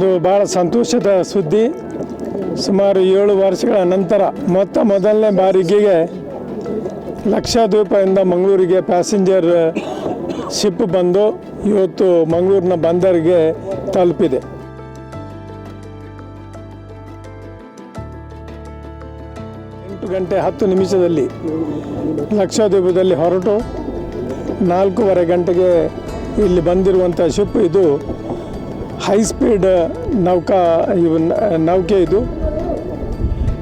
ಒಂದು ಭಾಳ ಸಂತೋಷದ ಸುದ್ದಿ. ಸುಮಾರು ಏಳು ವರ್ಷಗಳ ನಂತರ ಮೊತ್ತ ಮೊದಲನೇ ಬಾರಿಗೆ ಲಕ್ಷದ್ವೀಪದಿಂದ ಮಂಗಳೂರಿಗೆ ಪ್ಯಾಸೆಂಜರ್ ಶಿಪ್ ಬಂದು ಇವತ್ತು ಮಂಗಳೂರಿನ ಬಂದರಿಗೆ ತಲುಪಿದೆ. ಎಂಟು ಗಂಟೆ ಹತ್ತು ನಿಮಿಷದಲ್ಲಿ ಲಕ್ಷದ್ವೀಪದಲ್ಲಿ ಹೊರಟು. ನಾಲ್ಕೂವರೆ ಗಂಟೆಗೆ ಇಲ್ಲಿ ಬಂದಿರುವಂಥ ಶಿಪ್ ಇದು ಹೈ ಸ್ಪೀಡ್ ನೌಕಾ ಇವ ನೌಕೆ ಇದು.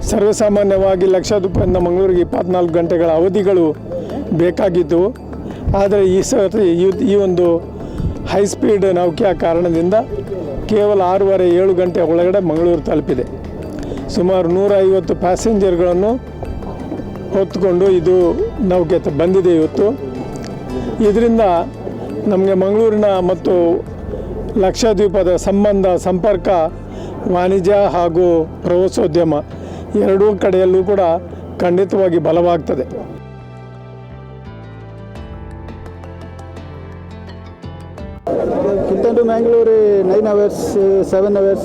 ಸರ್ವಸಾಮಾನ್ಯವಾಗಿ ರೂಪಾಯಿಂದ ಮಂಗಳೂರಿಗೆ ಇಪ್ಪತ್ನಾಲ್ಕು ಗಂಟೆಗಳ ಅವಧಿಗಳು ಬೇಕಾಗಿದ್ದವು. ಆದರೆ ಈ ಸರ್ತಿ ಈ- ಒಂದು ಹೈ ಸ್ಪೀಡ್ ನೌಕೆಯ ಕಾರಣದಿಂದ ಕೇವಲ ಆರೂವರೆ ಏಳು ಗಂಟೆ ಒಳಗಡೆ ಮಂಗಳೂರು ತಲುಪಿದೆ. ಸುಮಾರು ನೂರ ಐವತ್ತು ಪ್ಯಾಸೆಂಜರ್ಗಳನ್ನು ಹೊತ್ತುಕೊಂಡು ಇದು ನೌಕೆ ಬಂದಿದೆ ಇವತ್ತು. ಇದರಿಂದ ನಮಗೆ ಮಂಗಳೂರಿನ ಮತ್ತು ಲಕ್ಷದ್ವೀಪದ ಸಂಬಂಧ ಸಂಪರ್ಕ ವಾಣಿಜ್ಯ ಹಾಗೂ ಪ್ರವಾಸೋದ್ಯಮ ಎರಡೂ ಕಡೆಯಲ್ಲೂ ಕೂಡ ಖಂಡಿತವಾಗಿ ಬಲವಾಗ್ತದೆ. To Mangalore nine hours seven hours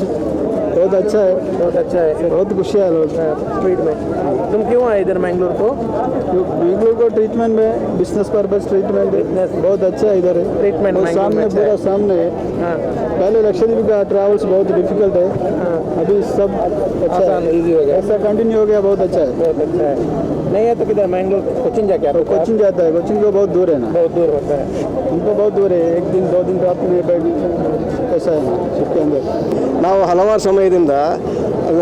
बहुत अच्छा है। बहुत अच्छा है। बहुत खुशी है लोग। ट्रीटमेंट तुम क्यों आए इधर मैंगलोर को? बेंगलोर को ट्रीटमेंट में बिज़नेस पर्पज ट्रीटमेंट बहुत अच्छा है इधर। और सामने अच्छा पूरा सामने है। हाँ। पहले लक्षद्वीप का ट्रैवल्स बहुत डिफ़िकल्ट है। अभी सब अच्छा आसान, है हो गया। ऐसा कंटिन्यू हो गया बहुत अच्छा है। बहुत अच्छा है। नहीं है तो किधर मैंगलोर कोचिंग जाके आपको कोचिंग जाता है। कोचिंग को बहुत दूर है ना। बहुत दूर होता है। उनको बहुत दूर है। एक दिन दो दिन रात में ನಾವು ಹಲವಾರು ಸಮಯದಿಂದ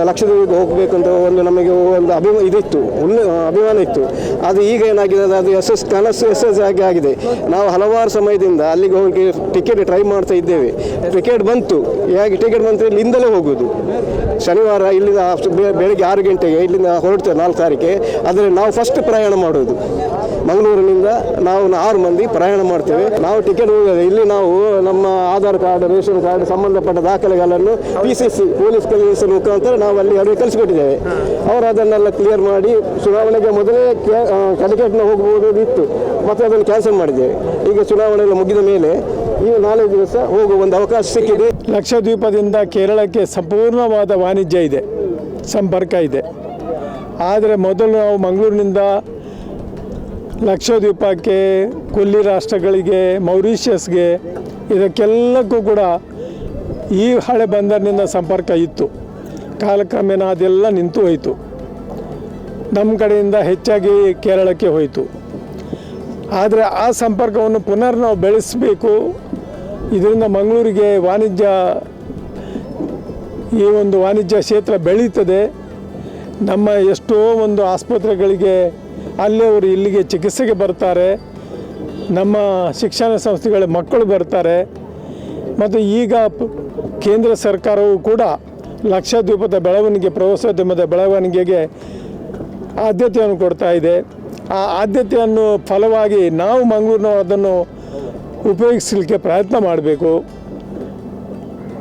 ಲಕ್ಷದ್ವೀಪ ಹೋಗಬೇಕು ಅಂತ ಒಂದು ನಮಗೆ ಒಂದು ಅಭಿಮ, ಇದಿತ್ತು ಒಳ್ಳೆ ಅಭಿಮಾನ ಇತ್ತು. ಅದು ಈಗ ಏನಾಗಿದೆ ಅದು ಎಸ್ ಎಸ್, ಕನಸು ಯಶಸ್ಸಾಗಿ ಆಗಿದೆ. ನಾವು ಹಲವಾರು ಸಮಯದಿಂದ ಅಲ್ಲಿಗೆ ಹೋಗಿ ಟಿಕೆಟ್ ಟ್ರೈ ಮಾಡ್ತಾ ಇದ್ದೇವೆ. ಟಿಕೆಟ್ ಬಂತು. ಹೇಗೆ ಟಿಕೆಟ್ ಬಂತು ಇಲ್ಲಿಂದಲೇ ಹೋಗೋದು. ಶನಿವಾರ ಇಲ್ಲಿಂದ ಬೆಳಗ್ಗೆ ಆರು ಗಂಟೆಗೆ ಇಲ್ಲಿಂದ ಹೊರಡ್ತೇವೆ, ನಾಲ್ಕು ತಾರೀಕೆ. ಆದರೆ ನಾವು ಫಸ್ಟ್ ಪ್ರಯಾಣ ಮಾಡೋದು. ಮಂಗಳೂರಿನಿಂದ ನಾವು ಆರು ಮಂದಿ ಪ್ರಯಾಣ ಮಾಡ್ತೇವೆ. ನಾವು ಟಿಕೆಟ್ ಹೋಗೋದು, ಇಲ್ಲಿ ನಾವು ನಮ್ಮ Aadhaar Aadhaar card, ration card ಸಂಬಂಧಪಟ್ಟ ದಾಖಲೆಗಳನ್ನು P C C police commission ಮುಖಾಂತರ ನಾವು ಅಲ್ಲಿ ಅವರಿಗೆ ಕಳಿಸಿಕೊಟ್ಟಿದ್ದೇವೆ. ಅವರು ಅದನ್ನೆಲ್ಲ ಕ್ಲಿಯರ್ ಮಾಡಿ ಚುನಾವಣೆಗೆ ಮೊದಲೇ ಕ್ಯಾಲಿಕೇಟ್ನ ಹೋಗಬಹುದು ಇತ್ತು. ಮತ್ತೆ ಅದನ್ನು ಕ್ಯಾನ್ಸಲ್ ಮಾಡಿದ್ದೇವೆ. ಈಗ ಚುನಾವಣೆ ಮುಗಿದ ಮೇಲೆ ಈ ನಾಲ್ಕು ದಿವಸ ಹೋಗುವ ಒಂದು ಅವಕಾಶ ಸಿಕ್ಕಿದೆ. ಲಕ್ಷದ್ವೀಪದಿಂದ ಕೇರಳಕ್ಕೆ ಸಂಪೂರ್ಣವಾದ ವಾಣಿಜ್ಯ ಇದೆ, ಸಂಪರ್ಕ ಇದೆ. ಆದರೆ ಮೊದಲು ನಾವು ಮಂಗಳೂರಿನಿಂದ ಲಕ್ಷದ್ವೀಪಕ್ಕೆ, ಕೊಲ್ಲಿ ರಾಷ್ಟ್ರಗಳಿಗೆ, ಮೌರಿಷಿಯಸ್ಗೆ ಇದಕ್ಕೆಲ್ಲಕ್ಕೂ ಕೂಡ ಈ ಹಳೆ ಬಂದರಿನಿಂದ ಸಂಪರ್ಕ ಇತ್ತು. ಕಾಲಕ್ರಮೇಣ ಅದೆಲ್ಲ ನಿಂತು ಹೋಯಿತು. ನಮ್ಮ ಕಡೆಯಿಂದ ಹೆಚ್ಚಾಗಿ ಕೇರಳಕ್ಕೆ ಹೋಯಿತು. ಆದರೆ ಆ ಸಂಪರ್ಕವನ್ನು ಪುನರ್ ನಾವು ಬೆಳೆಸಬೇಕು. ಇದರಿಂದ ಮಂಗಳೂರಿಗೆ ವಾಣಿಜ್ಯ, ಈ ಒಂದು ವಾಣಿಜ್ಯ ಕ್ಷೇತ್ರ ಬೆಳೀತದೆ. ನಮ್ಮ ಎಷ್ಟೋ ಒಂದು ಆಸ್ಪತ್ರೆಗಳಿಗೆ ಅಲ್ಲೇ ಅಲ್ಲಿಯವರು ಇಲ್ಲಿಗೆ ಚಿಕಿತ್ಸೆಗೆ ಬರ್ತಾರೆ. ನಮ್ಮ ಶಿಕ್ಷಣ ಸಂಸ್ಥೆಗಳ ಮಕ್ಕಳು ಬರ್ತಾರೆ. ಮತ್ತು ಈಗ ಕೇಂದ್ರ ಸರ್ಕಾರವು ಕೂಡ ಲಕ್ಷದ್ವೀಪದ ಬೆಳವಣಿಗೆ, ಪ್ರವಾಸೋದ್ಯಮದ ಬೆಳವಣಿಗೆಗೆ ಆದ್ಯತೆಯನ್ನು ಕೊಡ್ತಾ ಇದೆ. ಆ ಆದ್ಯತೆಯನ್ನು ಫಲವಾಗಿ ನಾವು ಮಂಗಳೂರಿನ ಅದನ್ನು ಉಪಯೋಗಿಸಲಿಕ್ಕೆ ಪ್ರಯತ್ನ ಮಾಡಬೇಕು.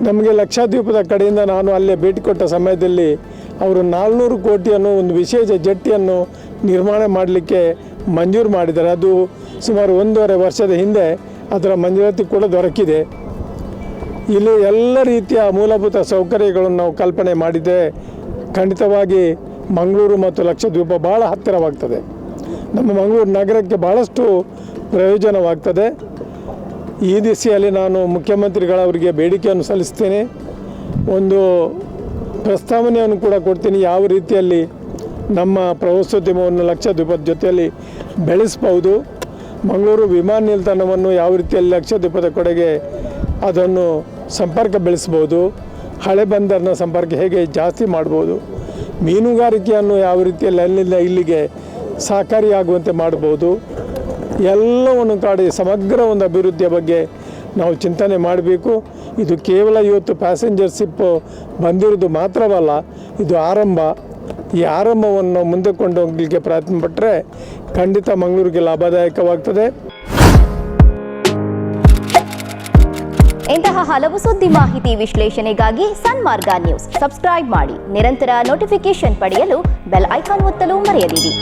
ನಮಗೆ ಲಕ್ಷದ್ವೀಪದ ಕಡೆಯಿಂದ ನಾನು ಅಲ್ಲೇ ಭೇಟಿ ಕೊಟ್ಟ ಸಮಯದಲ್ಲಿ ಅವರು ನಾಲ್ನೂರು ಕೋಟಿಯನ್ನು ಒಂದು ವಿಶೇಷ ಜಟ್ಟಿಯನ್ನು ನಿರ್ಮಾಣ ಮಾಡಲಿಕ್ಕೆ ಮಂಜೂರು ಮಾಡಿದ್ದಾರೆ. ಅದು ಸುಮಾರು ಒಂದೂವರೆ ವರ್ಷದ ಹಿಂದೆ ಅದರ ಮಂಜೂರಾತಿ ಕೂಡ ದೊರಕಿದೆ. ಇಲ್ಲಿ ಎಲ್ಲ ರೀತಿಯ ಮೂಲಭೂತ ಸೌಕರ್ಯಗಳನ್ನು ನಾವು ಕಲ್ಪನೆ ಮಾಡಿದರೆ ಖಂಡಿತವಾಗಿ ಮಂಗಳೂರು ಮತ್ತು ಲಕ್ಷದ್ವೀಪ ಭಾಳ ಹತ್ತಿರವಾಗ್ತದೆ. ನಮ್ಮ ಮಂಗಳೂರು ನಗರಕ್ಕೆ ಭಾಳಷ್ಟು ಪ್ರಯೋಜನವಾಗ್ತದೆ. ಈ ದಿಸೆಯಲ್ಲಿ ನಾನು ಮುಖ್ಯಮಂತ್ರಿಗಳವರಿಗೆ ಬೇಡಿಕೆಯನ್ನು ಸಲ್ಲಿಸ್ತೇನೆ ಒಂದು ಪ್ರಸ್ತಾವನೆಯನ್ನು ಕೂಡ ಕೊಡ್ತೀನಿ. ಯಾವ ರೀತಿಯಲ್ಲಿ ನಮ್ಮ ಪ್ರವಾಸೋದ್ಯಮವನ್ನು ಲಕ್ಷದ್ವೀಪದ ಜೊತೆಯಲ್ಲಿ ಬೆಳೆಸ್ಬೋದು ಮಂಗಳೂರು ವಿಮಾನ ನಿಲ್ದಾಣವನ್ನು ಯಾವ ರೀತಿಯಲ್ಲಿ ಲಕ್ಷದ್ವೀಪದ ಕಡೆಗೆ ಅದನ್ನು ಸಂಪರ್ಕ ಬೆಳೆಸ್ಬೋದು, ಹಳೆ ಬಂದರಿನ ಸಂಪರ್ಕ ಹೇಗೆ ಜಾಸ್ತಿ ಮಾಡ್ಬೋದು, ಮೀನುಗಾರಿಕೆಯನ್ನು ಯಾವ ರೀತಿಯಲ್ಲಿ ಅಲ್ಲಿಂದ ಇಲ್ಲಿಗೆ ಸಹಕಾರಿಯಾಗುವಂತೆ ಮಾಡ್ಬೋದು, ಎಲ್ಲವನ್ನು ಕಾಡಿ ಸಮಗ್ರ ಒಂದು ಅಭಿವೃದ್ಧಿಯ ಬಗ್ಗೆ ನಾವು ಚಿಂತನೆ ಮಾಡಬೇಕು. ಇದು ಕೇವಲ ಇವತ್ತು ಪ್ಯಾಸೆಂಜರ್ ಶಿಪ್ ಬಂದಿರೋದು ಮಾತ್ರವಲ್ಲ, ಇದು ಆರಂಭ. ಈ ಆರಂಭವನ್ನು ಮುಂದೆ ಕೊಂಡೋಗಲಿಕ್ಕೆ ಪ್ರಯತ್ನ ಪಟ್ಟರೆ ಖಂಡಿತ ಮಂಗಳೂರಿಗೆ ಲಾಭದಾಯಕವಾಗ್ತದೆ. ಇಂತಹ ಹಲವು ಸುದ್ದಿ ಮಾಹಿತಿ ವಿಶ್ಲೇಷಣೆಗಾಗಿ ಸನ್ಮಾರ್ಗ ನ್ಯೂಸ್. ಸಬ್ಸ್ಕ್ರೈಬ್ ಮಾಡಿ, ನಿರಂತರ ನೋಟಿಫಿಕೇಶನ್ ಪಡೆಯಲು ಬೆಲ್ ಐಕಾನ್ ಒತ್ತಲು ಮರೆಯದಿರಿ.